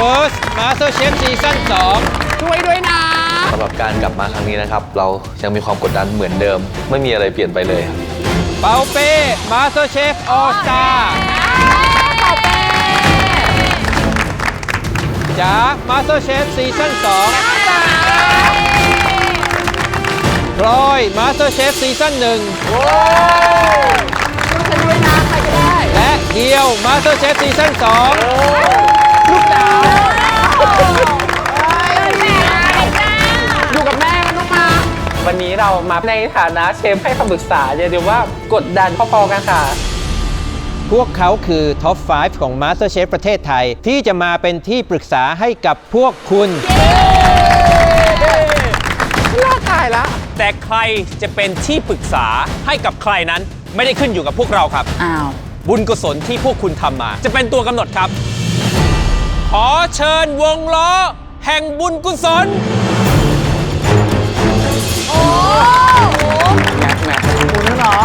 First MasterChef ซีซั่น2ช่วยด้วยนะ สำหรับการกลับมาครั้งนี้นะครับ เรายังมีความกดดันเหมือนเดิม ไม่มีอะไรเปลี่ยนไปเลยครับ เปาเป้ MasterChef All Star จ๋า MasterChef ซีซั่น2พลอย MasterChef ซีซั่น1และเดียว MasterChef ซีซั่น2อยู่กับแม่กันลูกมาวันนี้เรามาในฐานะเชฟให้คำปรึกษาเรียกได้ว่ากดดันพอๆกันค่ะ พวกเขาคือท็อป 5 ของ MasterChef ประเทศไทย ที่จะมาเป็นที่ปรึกษาให้กับพวกคุณน่าตายละแต่ใครจะเป็นที่ปรึกษาให้กับใครนั้น ไม่ได้ขึ้นอยู่กับพวกเราครับ อ้าว บุญกุศลที่พวกคุณทำมา จะเป็นตัวกำหนดครับ ขอเชิญวงล้อ แห่งบุญกุศลแม็กแม็กคุณเหรอ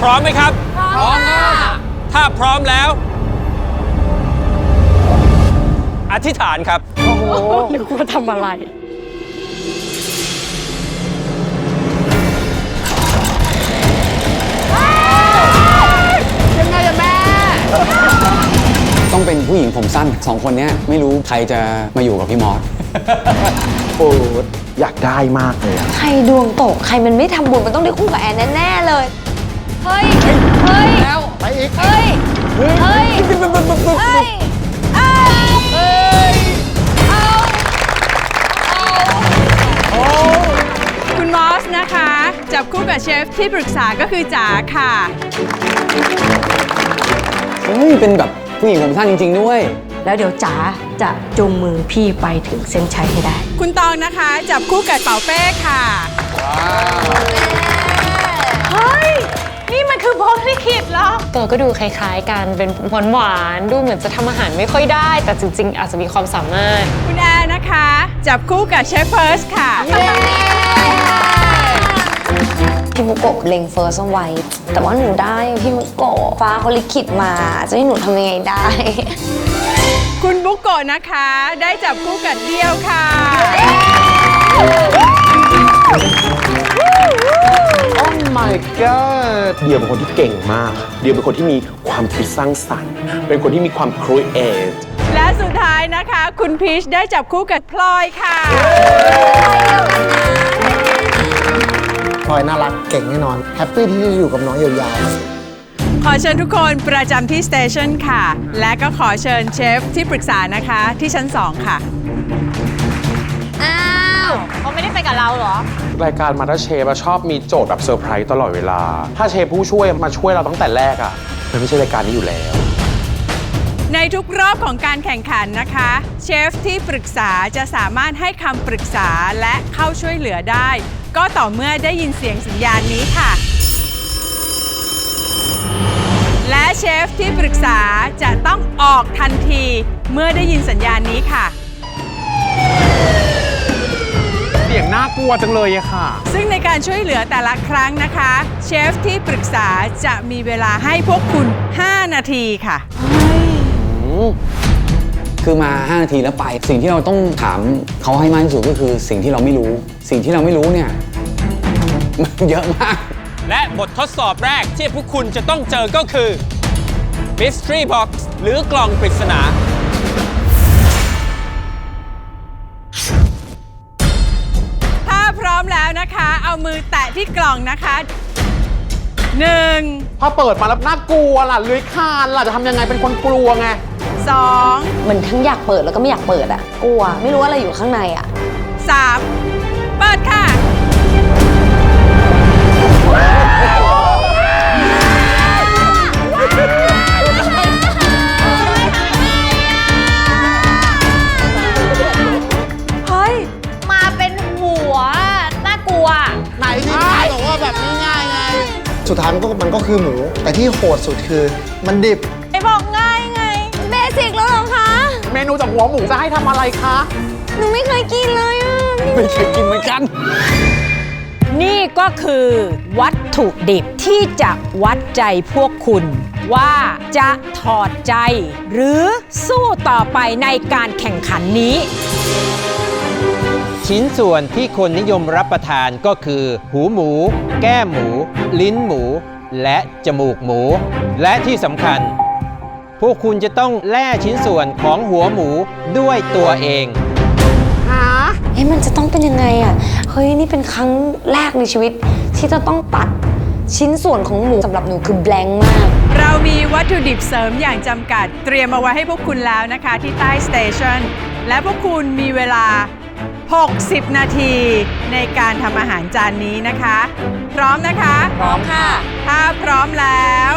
พร้อมไหมครับ พร้อมถ้าพร้อมแล้ว อธิษฐานครับนึกว่าทำอะไร ผู้หญิงผมสั้นสองคนเนี้ยไม่รู้ใครจะมาอยู่กับพี่มอส โอ้อยากได้มากเลยอะใครดวงตก ใครมันไม่ทำบุญ มันต้องได้คู่กับแอนแน่ๆเลย เฮ้ย เฮ้ย แล้วไปอีกเฮ้ย เฮ้ย เฮ้ย เฮ้ยเอ้ยเอา คุณมอสนะคะ จับคู่กับเชฟที่ปรึกษาก็คือจ๋าค่ะ เฮ้ยเป็นแบบ ผู้หญิงผมสั้นจริง ๆ ด้วย แล้วเดี๋ยวจ๋าจะจูงมือพี่ไปถึงเส้นชัยให้ได้ คุณตองนะคะ จับคู่กับเป๋าเป้ค่ะ เฮ้ย นี่มันคือพรหมลิขิตเหรอ ตัวก็ดูคล้าย ๆ กันเป็นหวานหวานๆดูเหมือนจะทำอาหารไม่ค่อยได้ แต่จริง ๆ อาจจะมีความสามารถ คุณแอร์นะคะ จับคู่กับเชฟเฟิร์สค่ะ พี่มุกโกะเล็งเฟิร์สเอาไว้ แต่ว่าหนูได้พี่มุกโกะฟ้าเขาลิขิตมา จะให้หนูทำยังไงได้ คุณบุกโกะนะคะ ได้จับคู่กับเดียวค่ะโอ้ my god เดียวเป็นคนที่เก่งมาก เดียวเป็นคนที่มีความคิดสร้างสรรค์ เป็นคนที่มีความ create และสุดท้ายนะคะ คุณพีชได้จับคู่กับพลอยค่ะพล อยน่ารักเก่งแน่นอน แฮปปี้ที่จะอยู่กับน้องยาวๆขอเชิญทุกคนประจำที่สเตชันค่ะ และก็ขอเชิญเชฟที่ปรึกษานะคะที่ชั้น 2 ค่ะ อ้าวเขาไม่ได้ไปกับเราเหรอ รายการมา s t เชฟชอบมีโจทย์แบบเซอร์ไพรส์ตลอดเวลา ถ้าเชฟผู้ช่วยมาช่วยเราตั้งแต่แรกอะ่ะ มันไม่ใช่รายการนี้อยู่แล้ว ในทุกรอบของการแข่งขันนะคะ เชฟที่ปรึกษาจะสามารถให้คำปรึกษาและเข้าช่วยเหลือได้ ก็ต่อเมื่อได้ยินเสียงสัญญาณนี้ค่ะ และเชฟที่ปรึกษาจะต้องออกทันทีเมื่อได้ยินสัญญาณนี้ค่ะ เสียงน่ากลัวจังเลยอะค่ะ ซึ่งในการช่วยเหลือแต่ละครั้งนะคะ เชฟที่ปรึกษาจะมีเวลาให้พวกคุณ 5 นาทีค่ะ คือมา 5 นาทีแล้วไป สิ่งที่เราต้องถามเขาให้มากที่สุดก็คือสิ่งที่เราไม่รู้ สิ่งที่เราไม่รู้เนี่ยมันเยอะมาก และบททดสอบแรกที่พวกคุณจะต้องเจอก็คือ Mystery Box หรือกล่องปริศนา ถ้าพร้อมแล้วนะคะ เอามือแตะที่กล่องนะคะ1พอเปิดมาแล้วน่ากลัวล่ะเลื้อยคลานล่ะจะทำยังไงเป็นคนกลัวไง 2มันทั้งอยากเปิดแล้วก็ไม่อยากเปิดอะ กลัว ไม่รู้ว่าอะไรอยู่ข้างในอะ3เปิดค่ะเฮ้ยมาเป็นหัวน่ากลัว ไหนที่บอกว่าแบบง่ายๆไง สุดท้ายมันก็มันก็คือหมู แต่ที่โหดสุดคือมันดิบ ไอบอก นูจากหัวหมูจะให้ทำอะไรคะ หนูไม่เคยกินเลยอะไม่เคยกินเหมือนกัน นี่ก็คือวัตถุดิบที่จะวัดใจพวกคุณ ว่าจะถอดใจ หรือสู้ต่อไปในการแข่งขันนี้ ชิ้นส่วนที่คนนิยมรับประทานก็คือ หูหมู แก้มหมู ลิ้นหมู และจมูกหมู และที่สำคัญ พวกคุณจะต้องแล่ชิ้นส่วนของหัวหมูด้วยตัวเอง เฮ้ยมันจะต้องเป็นยังไงอะ เฮ้ย นี่เป็นครั้งแรกในชีวิต ที่จะต้องตัดชิ้นส่วนของหมูสำหรับหนูคือแบงค์มาก เรามีวัตถุดิบเสริมอย่างจำกัด เตรียมเอาไว้ให้พวกคุณแล้วนะคะที่ใต้สเตชันและพวกคุณมีเวลา 60 นาทีในการทำอาหารจานนี้นะคะ พร้อมนะคะ พร้อมค่ะ ถ้าพร้อมแล้ว